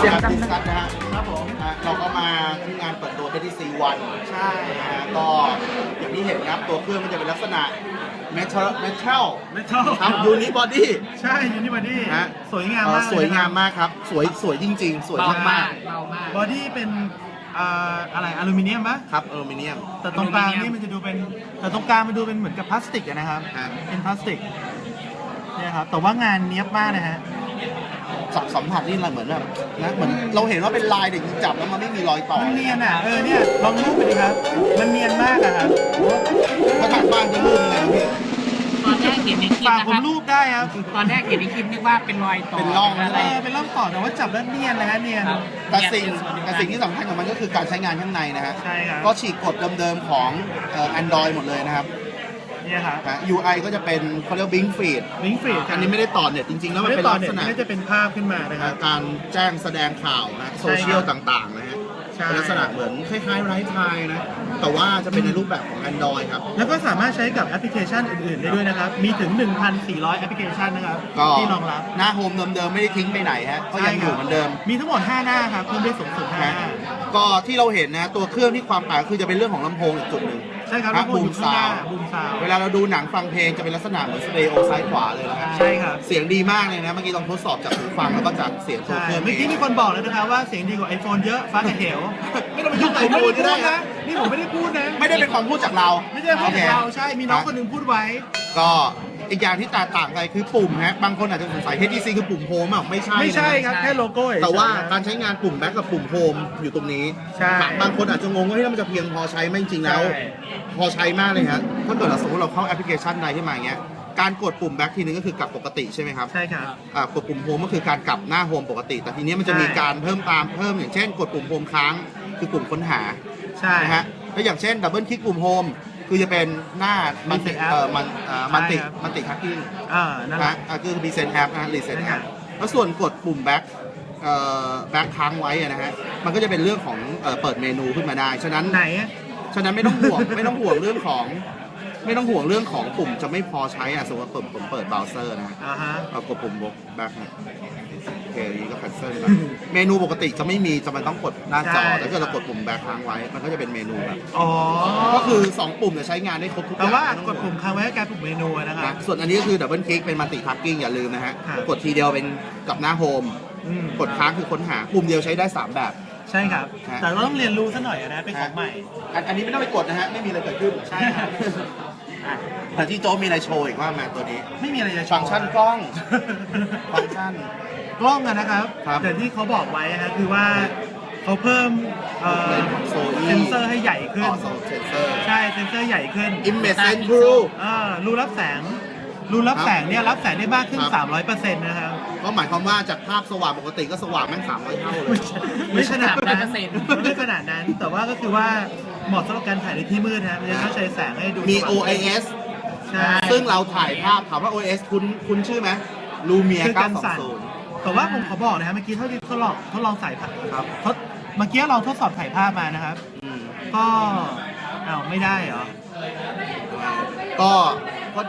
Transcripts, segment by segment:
สวัสดีครับเสียงเราดังดิสคัสนะฮะครับผมอะเราก็มาที่งานเปิดตัว HTC One ใช่นะฮะก็อย่างที่เห็นครับตัวเครื่องมันจะเป็นลักษณะ Metal Metal ไม่ชอบครับ Unibody ใช่ยูนิบอดี้ฮะ สวยงามเอ่อมากสวยงามเลยมากครับ สวยสวยจริง ๆ สวยเบามากมากเบามาก บอดี้เป็นอ่าอะไรอลูมิเนียมปะๆครับอลูมิเนียม แต่ตรงกลางอลูมิเนียม นี่มันจะดูเป็นแต่ตรงกลางมันดูเป็นเหมือนกับพลาสติกอะนะครับ ฮะ เป็นพลาสติกเนี่ยครับแต่ว่างานเนี้ยบมากนะฮะ สัมสัมผัสนี่อะไรเหมือนแบบนะเหมือนเราเห็นว่าเป็นลายแต่ยิงจับแล้วมันไม่มีรอยต่อมันเนียนอะเออเนี่ยลองรูปไปดิครับ มันเนียนมากอะครับก็ทางบ้านจะรูปยังไงครับพี่ตอนแรกเห็นในคลิปฝากนะผคมรับรูปได้ครับตอนแรกเห็นในคลิปนึกว่าเป็นรอยต่อเป็นร่องะเอไรอเป็นร่องต่อแต่ว่าจับแล้วเนียนเลยฮะเนียน ครับแต่สิ่งแต่สิ่งที่สำคัญของมันก็คือการใช้งานข้างในนะฮะใช่ครับ ก็ฉีกกฎเดิมๆของเอ่อ Android หมดเลยนะครับ เนี่ยครับนะ UI ก็จะเป็นเขาเรียก Bing Feed ลิงก์ฟรีอันนี้ไม่ได้ต่อเน็ตจริงๆ แล้วมันไม่เป็นได้ต่อลักเนี่ยษณะไม่ได้จะเป็นภาพขึ้นมานะครับ การแจ้งแสดงข่าวนะโซเชียลต่างๆนะฮะใช่ เป็นลักษณะเหมือนคล้ายๆไร้ไทยนะ แต่ว่าจะเป็นในรูปแบบของ Android ครับ แล้วก็สามารถใช้กับแอปพลิเคชันอื่นๆได้ด้วยนะครับ มีถึง 1,400 แอปพลิเคชันนะครับ ก็ที่รองรับหน้าโฮมเดิมๆไม่ได้ทิ้งไปไหนฮะก็ยังอยู่เหมือนเดิม มีทั้งหมด 5 หน้าครับ เพิ่มได้สูงสุด5หนะน้า ก็ที่เราเห็นนะตัวเครื่องที่ความต่างคือจะเป็นเรื่องของลำโพงอีกจุดหนึ่ง ใช่ครับครัทุบกคนอยู่ข้างหน้าบูบูมมซาซาวเวลาเราดูหนังฟังเพลงจะเป็นลักษณะเหมือนสเตอริโอซ้ายขวาเลยนะฮะใช่ครับ เสียงดีมากเลยนะ เมื่อกี้ลองทดสอบจากหูฟังแล้วก็จากเสียงตัวใช่เครื่องเมื่อกี้มีคนบอกแล้วนะครับว่าเสียงดีกว่า iPhone เยอะฟ้ากับเหวไม่ต้องไปยุ่งกับผไอมโฟไม่นได้ก็พูได้ดนะนะนี่ผมไม่ได้พูดนะ ไม่ได้เป็นความพูดจากเราไม่ใช่พูดโอคจากเราใช่มีน้องคนหนึ่งพูดไว้ ก็ อีกอย่างที่แตกต่างกันคือปุ่มฮะบางคนอาจจะสงสัย HTC คือปุ่มโฮมอะไม่ใช่นะไม่ใช่ครับ แค่โลโก้เฉยๆแต่ว่าครับการใช้งานปุ่มแบ็กกับปุ่มโฮมอยู่ตรงนี้ใช่บางคนอาจจะงงว่าเฮ้ยแล้วมันจะเพียงพอใช้ไหมจริงๆแล้ว ใช่ พอใช้มากเลยฮะถ้าเกิดเราสมมติเราเข้าแอปพลิเคชันใดขึ้นมาอย่างเงี้ยการกดปุ่มแบ็กทีนึงก็คือกลับปกติใช่ไหมครับ ใช่ครับ อ่ากดปุ่มโฮมก็คือการกลับหน้าโฮมปกติ แต่ทีนี้มันจะใช่มีการเพิ่มตามเพิ่มอย่างเช่น กดปุ่มโฮมค้าง คือปุ่มค้นหาใช่ นะฮะแล้วอย่างเช่นดับเบิลคลิกปุ่มโฮม คือจะเป็นหน้ามันติ Multi-app เอ่อมันอ่ามันติใช่ครับ มันติคักกิ้งอ่านั่นแหนะละ อ่าคือรีเซ็ตแอปนะรีเซ็ตใช่แอครัปบแล้วส่วนกดปุ่มแบ็คเอ่อแบ็คค้างไว้อะนะฮะมันก็จะเป็นเรื่องของเอ่อเปิดเมนูขึ้นมาได้ ฉะนั้น ไหนอะ ฉะนั้นไม่ต้องห่วง ไม่ต้องห่วงเรื่องของ ไม่ต้องห่วงเรื่องของปุ่มจะไม่พอใช้อะสมมติว่าผมผมเปิดเบราว์เซอร์นะฮะอ่าฮะ เอากดปุ่มแบ็คนะโอเคอย่างนี้ก็ cancel นะเมนูปกติจะไม่มีจะมันต้องกดหน้าจอใช่ แต่ถ้าเกิดเรากดปุ่มแบ็คค้างไว้ มันก็จะเป็นเมนูแบบอ๋อก็คือ2ปุ่มจะใช้งานได้ครบทุกอแต่ย่างว่าไม่ต้องกดปุ่มค้างไว้ให้กลายปุ่มเมนูนะครันะบ ส่วนอันนี้ก็คือดับเบิลคลิกเป็นมัลติทั c กิ้งอย่าลืมนะฮะครับกดทีเดียวเป็นกับหน้าโฮม อืมกดค้างคือค้นหา ปุ่มเดียวใช้ได้ 3 แบบ ใช่ครับฮะแต่เราต้องเรียนรู้ซะหน่อยอะนะเป็นของใหม่ อันอันนี้ไม่ต้องไปกดนะฮะ ไม่มีอะไรเกิดขึ้น ใช่ครับ อะแต่ที่โจ๊กมีอะไรโชว์อีกว่ามาตัวนี้ ไม่มีอะไรจะโชว์ ฟังก์ชันกล้อง ฟังก์ชัน กล้องอะนะครับครับแต่ที่เขาบอกไว้นะฮะคือว่าเขาเพิ่มเอ่อโซอีเซนเซอร์ให้ใหญ่ขึ้อ๋นอเซนเซอร์ ใช่เซนเซอร์ใหญ่ขึ้น Image Sensor อ่ารูรับแสง รูรับแสงเนี่ยรับแสงได้มากขึ้น ครับ 300%นะครับก็หมายความว่าจากภาพสว่างปกติก็สว่างแม่งสามร้อยเท่าเลย ไม่ขนาดนั้น300%ไม่ขนาดนั้น แต่ว่าก็คือว่า เหมาะสำหรับการถ่ายในที่มืดนะมันจะต้องใช้แสงให้ดูมี สว่าง OIS ใช่ ซึ่งเราถ่ายภาพถามว่า OS คุณคุณชื่อไหมลูเมียคือการสั่น 920 แต่ว่าผมขอบอกนะครับเมื่อกี้เท่าที่ทดลองทดลองใส่ภาพครับ ทดเมื่อกี้ลองทดสอบถ่ายภาพมานะครับ อืมก็อ้าวไม่ได้เหรอ ก็ก็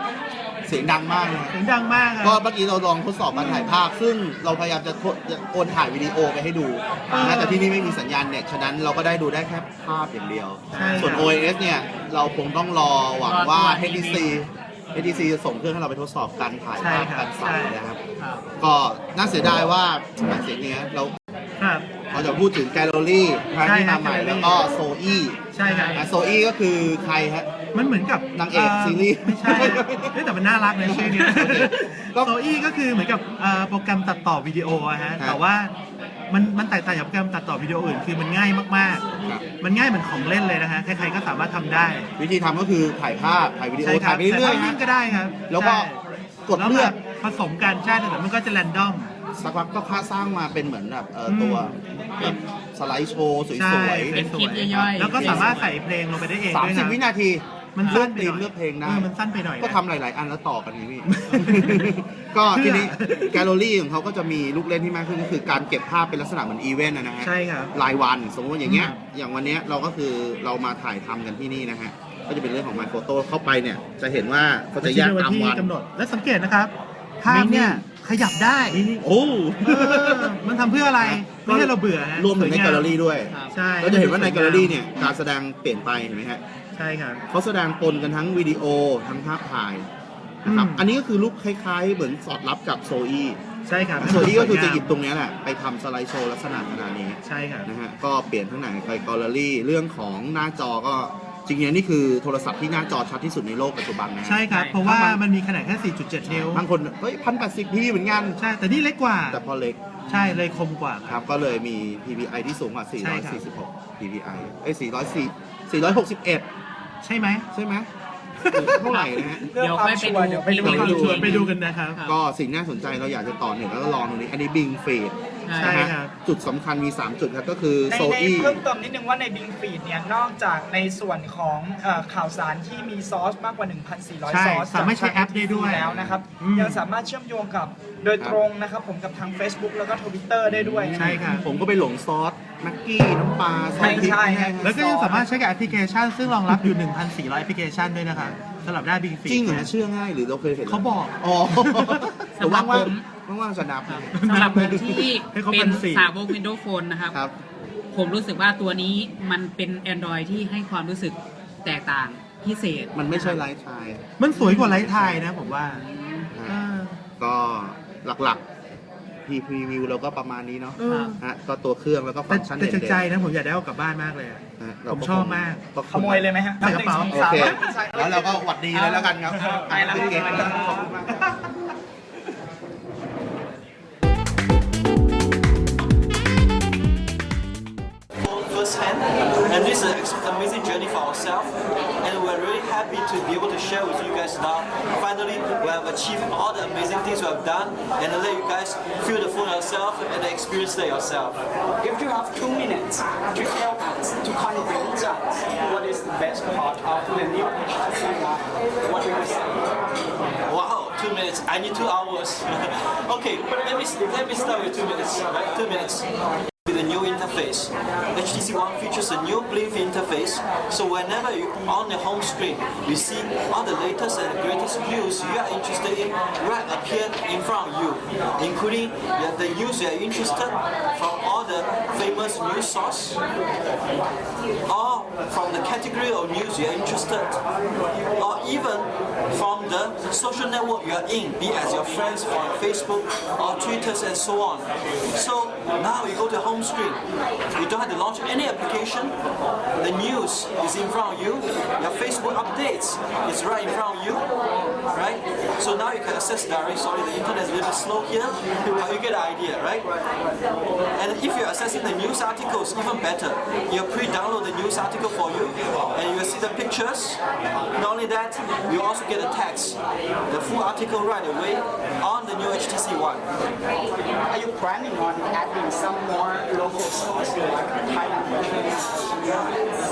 เสียงดังมากเลยเสียงดังมากคก็รับเมื่อกี้เราลองทดสอบการถ่ายภาพ ซึ่งเราพยายามจะโทจะโอนถ่ายวิดีโอไปให้ดูอ่านะแต่ที่นี่ไม่มีสัญญาณเน็ตฉะนั้นเราก็ได้ดูได้แค่ภาพอย่างเดียว ใช่ส่วนครับ OS เนี่ย เราคงต้องรอหวังว่ารอตัว HTC HTC จะส่งเครื่องให้เราไปทดสอบการถ่ายใช่ภาพครับการสั่นใช่ นะครับ ครับก็น่าเสียดายว่าเสียงเนี้ยเราครับ เราจะพูดถึงแกลเลอรี่นะใช่ที่ครัมาบใหม่ Gallery แล้วก็โซอี้ใช่ครับ โซอี้ก็คือใครฮะ มันเหมือนกับนางเอกซีรีส์ไม่ใช่เฮ้ยแต่มันน่ารักนะชื่อเนี้ยก็โซอี้ก็คือเหมือนกับเอ่อโปรแกรมตัดต่อวิดีโออะฮะครับแต่ว่ามันมันแตกต่างจากโปรแกรมตัดต่อวิดีโออื่นคือมันง่ายมากครับๆมันง่ายเหมือนของเล่นเลยนะฮะใครๆก็สามารถทำได้ วิธีทำก็คือถ่ายภาพถ่ายวิดีโอใช่คถ่ารัยไปเรื่อยแต่ๆภาพนิ่ฮะงก็ได้ครับ แล้วก็ใช่กดเลือกผสมกันใช่แต่มันก็จะแรนดอมสักพักก็ค่าสร้างมาเป็นเหมือนแบบเอ่ออมตัวแบบสไลด์โชว์สใช่วยเป็นคลิปย่อยๆแล้วก็สามารถใส่เพลงลงไปได้เองๆสามด้วยสิบนะวินาที มันเลืสั้อกนไปตีหมน่อยเลือกเพลงได้ ออมันสั้นไปหน่อยนะ ก็ทำหลาย ๆ อันแล้วต่อกันนี้พี่ ก็ทีนี้แกลเลอรี่ของเขาก็จะมีลูกเล่นที่มากขึ้นก็คือการเก็บภาพเป็นลักษณะเหมือนอีเวนต์นะฮะใช่ครับ รายวันสมมติว่าอย่างเงี้ยอืมอย่างวันเนี้ยเราก็คือเรามาถ่ายทำกันที่นี่นะฮะ ก็จะเป็นเรื่องของ My Photo เข้าไปเนี่ย จะเห็นว่าเขาจะแยกตามวัน กำหนด และสังเกตนะครับภาพเนี่ยขยับได้โอ้เออมันทำเพื่ออะไรไม่ให้เราเบื่อฮะรวมถึงในสยแกลเลอรี่ด้วยครับใช่เราจะเห็นว่าในแกลเลอรี่เนี่ยการแสดงเปลี่ยนไปเห็นไหมฮะใช่ครับ เขาแสดงปนกันทั้งวิดีโอทั้งภาพถ่ายนะครับ อืม อันนี้ก็คือรูปคล้ายๆ เหมือนสอดรับกับโซอีใช่ครับโซอีก็คือจะหยิบตรงเนี้ยแหละ ไปทำสไลด์โชว์ลักษณะขนาดนี้ใช่ครับนะฮะ ก็เปลี่ยนทั้งไหนไปแกลเลอรี่ เรื่องของหน้าจอก็จริงๆนี่คือโทรศัพท์ที่หน้าจอชัดที่สุดในโลกปัจจุบันนะฮะใช่ครับใช่เพราะว่ามันมีขนาดแค่ 4.7 นิ้ว บางคนเฮ้ยพันแปดสิบพีเหมือนกัน ใช่ แต่นี่เล็กกว่า แต่พอเล็ก ใช่เลยคมกว่าคครัรับ บ ก็เลยมี PPI ที่สูงกว่า ใช่ครับ 446 PPI เอ้ย404 461 ใช่ไหมใช่ไหมเท่าไหร่นะฮะ เดี๋ยวค่อยไปดู เดี๋ยวไปดูรีวิวชวนไปดูกันนะครับครับ ก็สิ่งน่าสนใจเราอยากจะต่อเนื่องแล้วก็ลองตรงนี้ อันนี้ Bing Feed ใช่ ใช่ครับ จุดสำคัญมี 3 จุดครับก็คือในโซในอีเพิ่มเติมนิดนึงว่าใน Bing Feed เนี่ยนอกจากในส่วนของเอ่อข่าวสารที่มีซอสมากกว่า1,400ใช่ซอสสามารถใช้แอปได้ด้วยแล้วนะครับ อืม ยังสามารถเชื่อมโยงกับโดยตรงนะครับผมกับทาง Facebook แล้วก็ Twitter ได้ด้วยนะ ใช่ครับ ผมก็ไปหลงซอสแม็กกี้น้ำปลาซอสพริกใช่ใช่นะฮะแล้วก็ยังสามารถใช้กับแอปพลิเคชัน ซึ่งรองรับอยู่ 1,400 แอปพลิเคชันด้วยนะครับสำหรับหน้า Bing Feed จริงเหรอเชื่อง่ายหรือเราเคยเห็นเขาบอก อ๋อ แต่ว่างสำหรับผมๆ ว่างๆจะนับสำหรับผมที่ให้เขาเป็เป็นนสี่ สาวก Windows Phone นะครับ ครับ ผมรู้สึกว่าตัวนี้มันเป็น Android ที่ให้ความรู้สึกแตกต่างพิเศษมันไม่ใช่ไลฟ์ไทม์มันสวยกว่าไลท์ไทยนะผมว่านะอ่าก็หลักๆพีพรีวิวเราก็ประมาณนี้เนาะเออฮะก็ตัวเครื่องแล้วก็แต่ฟังก์ชันแต่เด่นจากใจนะผมอยากได้เอากลับบ้านมากเลยอะๆนะฮะผมชอบมากขโมยเลยไหมฮะใส่กระเป๋าหนึ่งโอสองเคสามแล้วเราก็หวัดดีเลยแล้วกันครับไปแล้วเก่งๆขอบคุณมาก firsthand, and this is an amazing journey for ourselves. And we're really happy to be able to share with you guys now. Finally, we have achieved all the amazing things we have done, and let you guys feel the phone yourself and experience it yourself. If you have two minutes to tell us, to convince us what is the best part of the new HTC what will you say? Wow, two minutes. I need two hours. okay, let me let me start with two minutes. Right, two minutes. A new interface, HTC One features a new Blink interface. So whenever you on the home screen, you see all the latest and greatest news you are interested in right appear in front of you, including the- the news you are interested from all the famous news source, or from the category of news you are interested, or even from the social network you are in, be as your friends from Facebook or Twitters and so on. So now you go to home screen. You don't have to launch any application. The news is in front of you. Your Facebook updates is right in front of you. Right? So now you can access directly. Sorry, the internet is a little slow here, but you get the idea, right? And if you're accessing the news articles, even better. You pre-download the news article for you, and you see the pictures. Not only that, you also get the text, the full article right away on the new HTC One. Are you planning on adding some more local stores like Thailand version?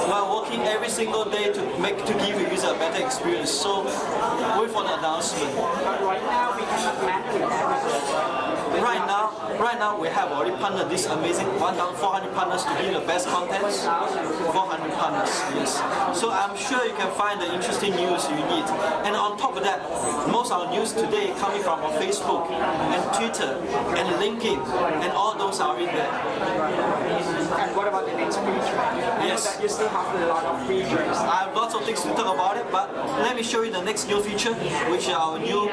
We're working every single day to make to give the user a better experience. So wait for the announcement. But right now we cannot manually everything. Right now, right now we have already partnered this amazing 1,400 partners to give the best contents. 400 partners, yes. So I'm sure you can find the interesting news you need. And on top of that, most of our news today coming from our Facebook Twitter and LinkedIn, and all those are in there. And what about the next feature? I Yes. that you still have a lot of features. I have lots of things to talk about it, but let me show you the next new feature, which is our new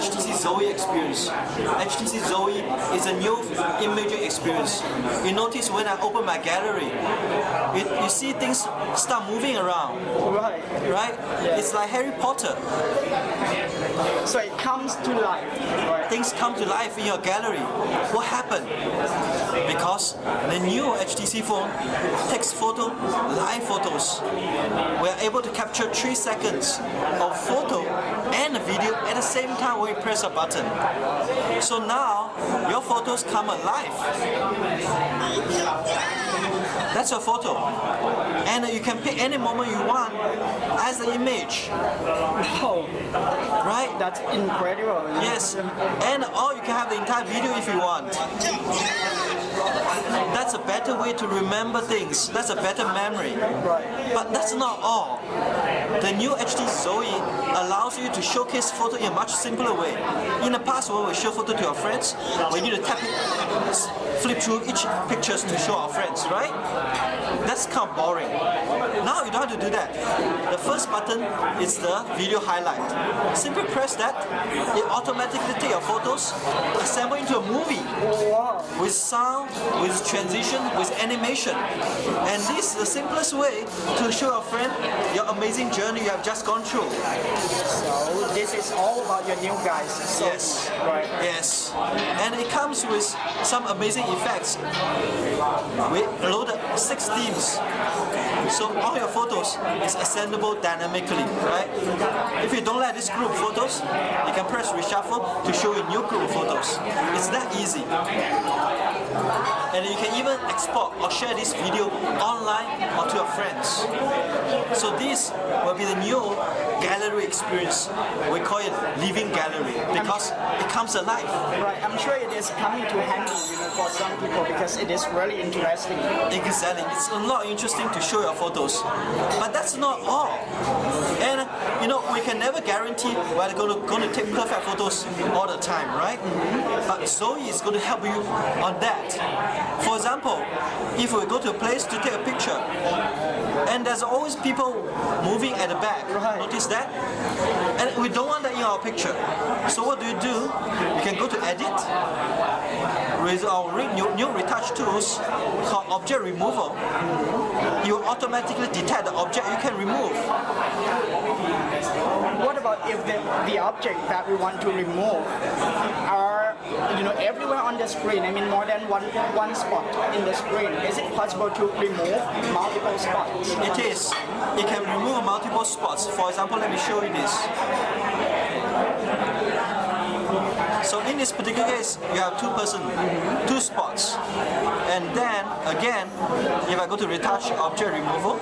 HTC Zoe experience. HTC Zoe is a new imaging experience. You notice when I open my gallery, it, you see things start moving around, Right. right? It's like Harry Potter. So it comes to life. Right. Things come to life in your gallery. What happened? Because the new HTC phone takes photo, live photos. We are able to capture three seconds of photo a video at the same time when you press a button. So now your photos come alive. That's your photo. And you can pick any moment you want as the image, Oh, right? that's incredible. Yes, and or you can have the entire video if you want. That's a better way to remember things. That's a better memory. But that's not all. The new HD Zoe allows you to showcase photo in a much simpler way. In the past, when we show photo to our friends, we need to tap it, flip through each pictures to show our friends, right? That's kind of boring. Now you don't have to do that. The first button is the video highlight. Simply press that, it automatically take your photos, assemble into a movie with sound, with transition, with animation. And this is the simplest way to show a friend your amazing journey you have just gone through. So this is all about your new guys. So, Yes. Right. Yes. And it comes with some amazing effects. We loaded six themes. So all your photos is assemblable dynamically, right? If you don't like this group photos, you can press reshuffle to show you new group photos. It's that easy. And you can even export or share this video online or to your friends. So this will be the new gallery experience. We call it living gallery because it comes alive. Right. I'm sure it is coming to handy, you know, for some people because it is really interesting. Exactly. It's a lot interesting to show your photos. But that's not all. And you know, we can never guarantee we're going to, going to take perfect photos all the time, right? But Zoe is going to help you on that. For example, if we go to a place to take a picture, and there's always people moving at the back. Notice that? And we don't want that in our picture. So what do you do? You can go to edit with our re- new, new retouch tools called object removal. You automatically detect the object you can remove. What about if the, the object that we want to remove are you know everywhere on the screen? I mean more than one one spot in the screen. Is it possible to remove multiple spots? It is. It can remove multiple spots. For example, let me show you this. So in this particular case, you have two person, two spots. And then again, if I go to retouch object removal,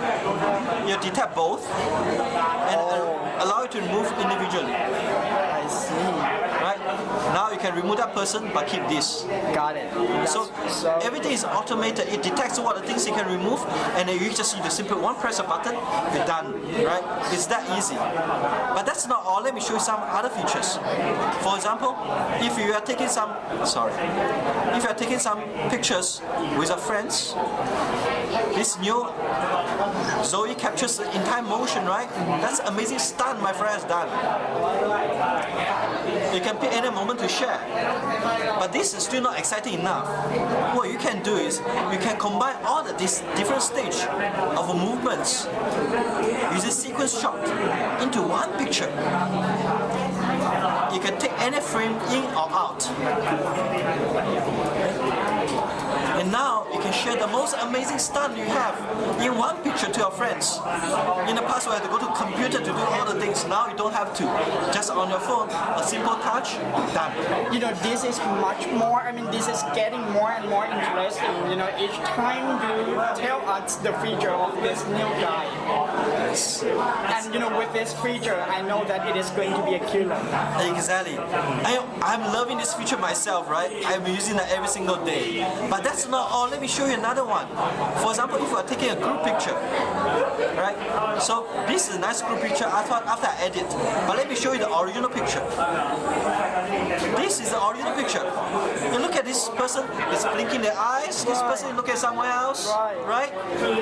you detect both and uh, allow it to remove individually. I see. Right? Now you can remove that person but keep this. Got it. So That's so everything is automated. It detects what the things you can remove, and then you just need to simply one press a button, you're done. Right? It's that easy. But that's not all. Let me show you some other features. For example, if you are taking some sorry, if you are taking some pictures with your friends, this new Zoe captures the entire motion, right? That's amazing stunt my friend has done. You can pick any moment to share. But this is still not exciting enough. What you can do is you can combine all the different stage of movements using sequence shot into one picture. You can take any frame in or out. And now you can share the most amazing stunt you have in one picture to your friends. In the past, we had to go to computer to do all the things. Now you don't have to. Just on your phone, a simple touch, done. you know this is much more. I mean this is getting more and more interesting. You know each time you tell us the feature of this new guy. And you know with this feature, I know that it is going to be a killer. Exactly. I, I'm loving this feature myself, right? I'm using that every single day. But that's not all. Oh, let me show you another one. For example, if you are taking a group picture, right? So this is a nice group picture after, after I edit. But let me show you the original picture. This is the original picture. You look at this person, is blinking their eyes. This person look at somewhere else, right?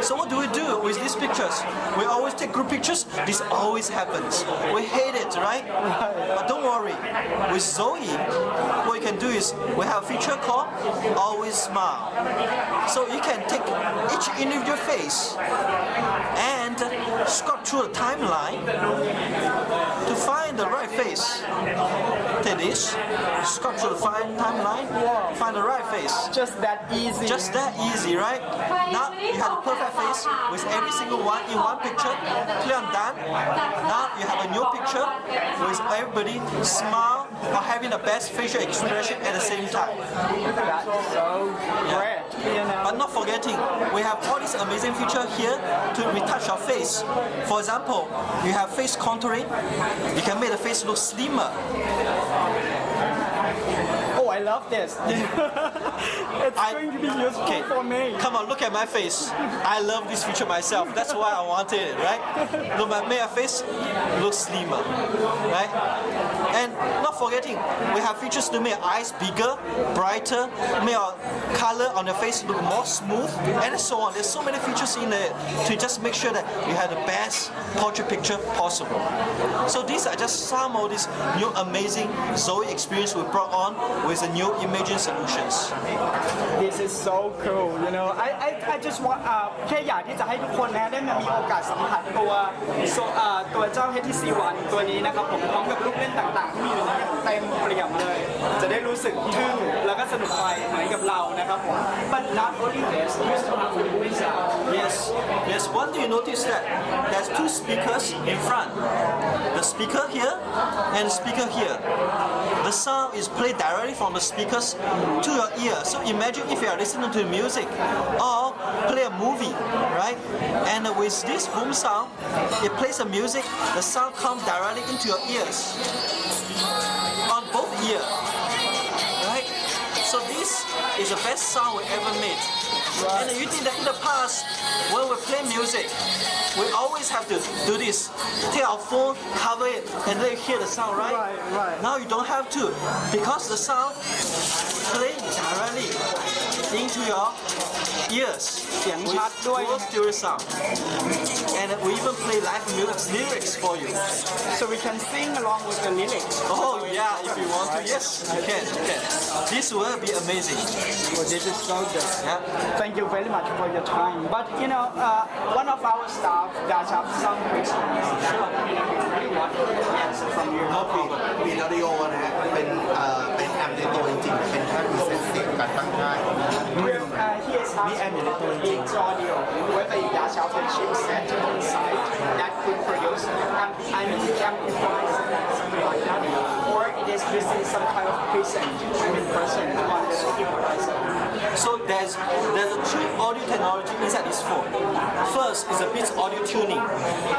So what do we do with these pictures? We always take group pictures. This always happens. We hate it, right? But don't worry. With Zoe, what you can do is we have a feature called Always Smile. So you can take each individual face and scrub through the timeline to find the right face. Take this, scrub through the fine timeline, find the right face. Just that easy. Just that easy, right? Now you have a perfect face with every single one in one picture. Clear and done. Now you have a new picture with everybody smile while having the best facial expression at the same time. That's so great. Know. But not forgetting, we have all these amazing feature here to retouch your face. For example, you have face contouring. You can make the face look slimmer. Oh, I love this. it's I- going to be useful Okay, for me. come on, look at my face. I love this feature myself. That's why I wanted it, right? Look, my make your face look slimmer, right? And not forgetting, we have features to make eyes bigger, brighter, make your color on your face look more smooth, and so on. There's so many features in there to just make sure that you have the best portrait picture possible. So these are just some of these new amazing Zoe experience we brought on with the new imaging solutions. This is so cool you know I I I just want อ่าแค่อยากที่จะให้ทุกคนนะได้มามีโอกาสสัมผัสตัวโซอ่าตัวเจ้า HTC One ตัวนี้นะครับผมพร้อมกับลูกเล่นต่างๆ ที่มีอยู่ในนี้เต็มเปี่ยมเลย จะได้รู้สึกทึ่งแล้วก็สนุกไปเหมือนกับเรานะครับผม but not only this you still have the voice out Yes, yes. One thing you notice that there's two speakers in front. The speaker here and speaker here. The sound is played directly from the speakers to your ear. So imagine if you are listening to music or play a movie, right? And with this boom sound, it plays the music. The sound comes directly into your ears on both ears, right? So this is the best sound we ever made. And you think that in the past, when we play music, we always have to do this. Take our phone, cover it, and then you hear the sound, right? Right, right. Now you don't have to, because the sound play directly into your ears. เสียงชัดด้วย With dual stereo sound. And we even play live music lyrics for you. so we can sing along with the lyrics Oh yeah, if you want to, yes, you can, you can. This will be amazing. well, this is so good Yeah. Thank you very much for your time. But you know, uh, one of our staff does have some questions. Sure. You know, we really want to answer from you. มีนอดิโอนะฮะ เป็นเอ่อเป็นแอมในตัวจริงๆ เป็นแค่มีเซนเสียงการตั้งค่าย Well, uh, he is asking about the Beats audio, whether it does have a chipset inside that could um, produce, amplifiers, something like that, or it is using some kind of preset, I mean, percent on the equalizer. So there's there's a true audio technology inside this phone. First is a Beats audio tuning.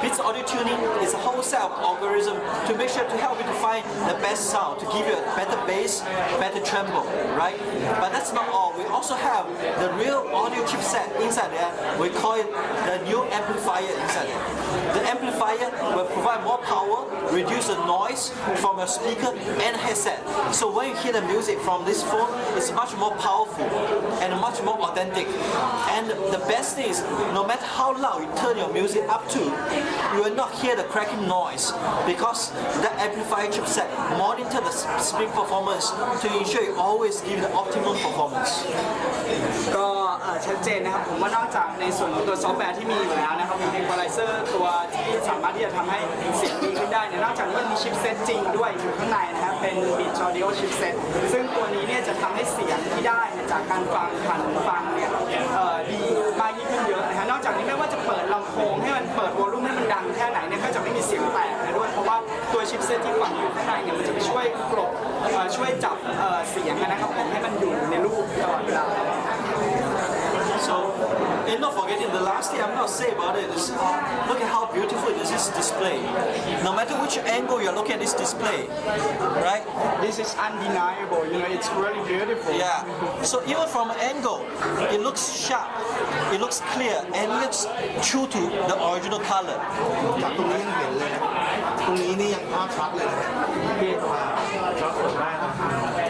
Beats audio tuning is a whole set of algorithm to make sure to help you to find the best sound, to give you a better bass, better tremble, right? But that's not all. We also have the real audio chipset inside there. We call it the new amplifier inside there. The amplifier will provide more power, reduce the noise from your speaker and headset. So when you hear the music from this phone, it's much more powerful and much more authentic. And the best thing is, no matter how loud you turn your music up to, you will not hear the cracking noise because that amplifier chipset monitor the speak performance to ensure you always give the optimum performance. ก็เอ่อชัดเจนนะครับผมว่านอกจากในส่วนของตัวซอฟต์แวร์ที่มีอยู่แล้วนะครับมี equalizer ตัวที่สามารถที่จะทำให้เสียงดีขึ้นได้เนี่ยนอกจากนี้ยังมีชิปเซตจริงด้วยอยู่ข้างในนะครับเป็น Beats Audio chipset ซึ่งตัวนี้เนี่ยจะทำให้เสียงที่ได้เนี่ยจากการ ฟังผ่านฟังเนี่ยเอ่อดีมากยิ่งขึ้นเยอะนะฮะนอกจากนี้ไม่ว่าจะเปิดลำโพงให้มันเปิดวอลลุ่มให้มันดังแค่ไหนเนี่ยก็จะไม่มีเสียงแตกนะด้วยเพราะว่าตัวชิปเซตที่ฝังอยู่ข้างในเนี่ยมันจะไปช่วยกลบเอ่อช่วยจับเอ่อเสียงนะครับผมให้มันอยู่ในรูปตลอดเวลา So, and not forgetting the last thing I'm going to say about it is look at how beautiful is this display. No matter which angle you're looking at this display. This is undeniable, you know, it's really beautiful. Yeah. So even from an angle, it looks sharp, it looks clear, and it looks true to the original color. จากตรงนี้ยังเห็นเลยนะ ตรงนี้นี่ยังภาพชัดเลยนะ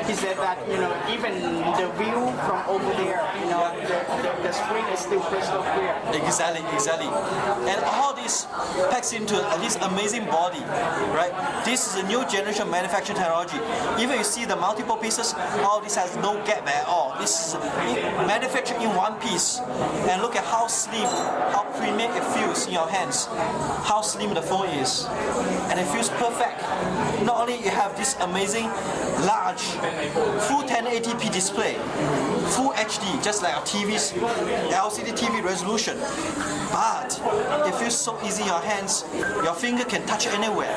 He said that, you know, even the view from over there, you know, the, the, the screen is still crystal clear. Exactly, exactly. And all this packs into this amazing body, right? This is a new generation manufacturing technology. Even you see the multiple pieces, all this has no gap at all. This is manufactured in one piece. And look at how slim, how premium it feels in your hands, how slim the phone is. And it feels perfect. Not only you have this amazing large full 1080p display, full HD, just like a TV's LCD TV resolution. But it feels so easy in your hands. Your finger can touch anywhere,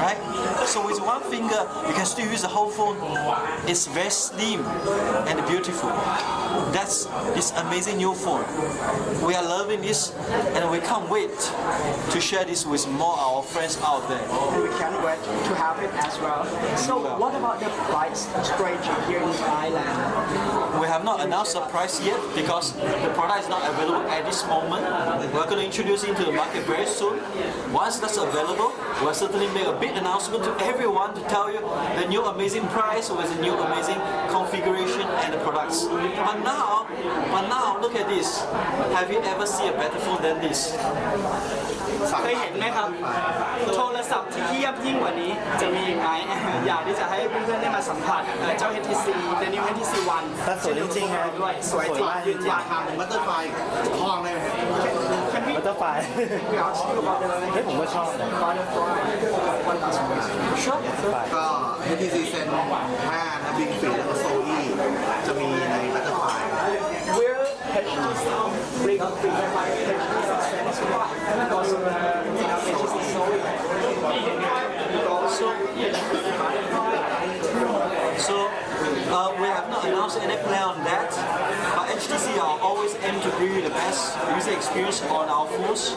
right? So with one finger, you can still use the whole phone. It's very slim and beautiful. That's this amazing new phone. We are loving this, and we can't wait to share this with more of our friends out there. We can't wait to have it as well. So what about the price strategy here in Thailand? We have not announced the price yet because the product is not available at this moment. We're going to introduce it into the market very soon. Once that's available, we'll certainly make a big announcement to everyone to tell you the new amazing price with the new amazing configuration and the products. But now, but now look at this. Have you ever seen a better phone than this? เคยเห็นไหมครับ โทร ศัพท์ที่เทียบยิ่งกว่านี้จะมีอีกไหม อยากที่จะให้เพื่อนๆได้มาสัมผัสเอ่อเจ้า HTC The New HTC One แต่สวยจริงๆฮะด้วยสวยจริงยืนยันทางบัตเตอร์ไฟห้องได้ไหม Can we บัตเตอร์ไฟ we ask you about the เฮ้ยผมก็ชอบ butterfly What does it mean? Sure ก็ HTC Zen 5นะบิงฟีแล้วก็โซอีจะมีในบัตเตอร์ไฟ Will HTC bring up the HTC Sense One because of the have not announced any plan on that, but HTC are always aim to bring you the best user experience on our phones.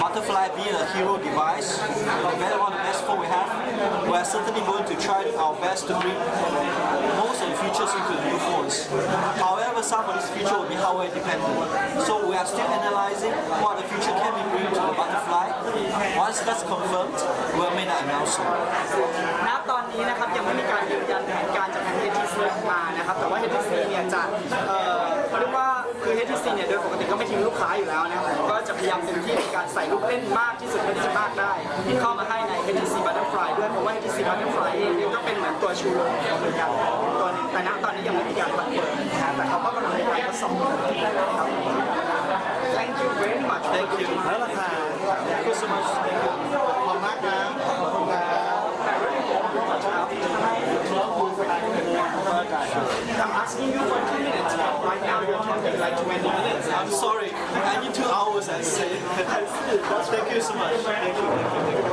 Butterfly being a hero device, the better one, the best phone we have, we are certainly going to try our best to bring most of the features into the new phones. However, some of these features will be hardware dependent. So we are still analyzing what the future can be bring to the Butterfly. Once that's confirmed, we'll make an announcement. ณตอนนี้นะครับยังไม่มีการยืน เนี่ยจะเอ่อเขาเรียกว่าคือ HTC เนี่ยโดยปกติก็ไม่ทิ้งลูกค้าอยู่แล้วนะครับก็จะพยายามเต็มที่ในการใส่ลูกเล่นมากที่สุดเท่าที่จะมากได้ เข้ามาให้ใน HTC Butterfly ด้วยเพราะว่า HTC Butterfly เองเนี่ยก็เป็นเหมือนตัวชูโรงของเขาเหมือนกันตัวหนึงแต่ณตอนนี้ยังไม่มีการคอนเฟิร์มนะฮะแต่เขาก็กำลังมีการทดสอบนะครับ Thank you very much Thank you. แล้วราคา Thank you so much. Thank you. ขอบคุณมากครั I'm asking you for two minutes. Right now you're talking like 20 minutes. I'm sorry. I need two hours, I say. Thank you so much. Thank you.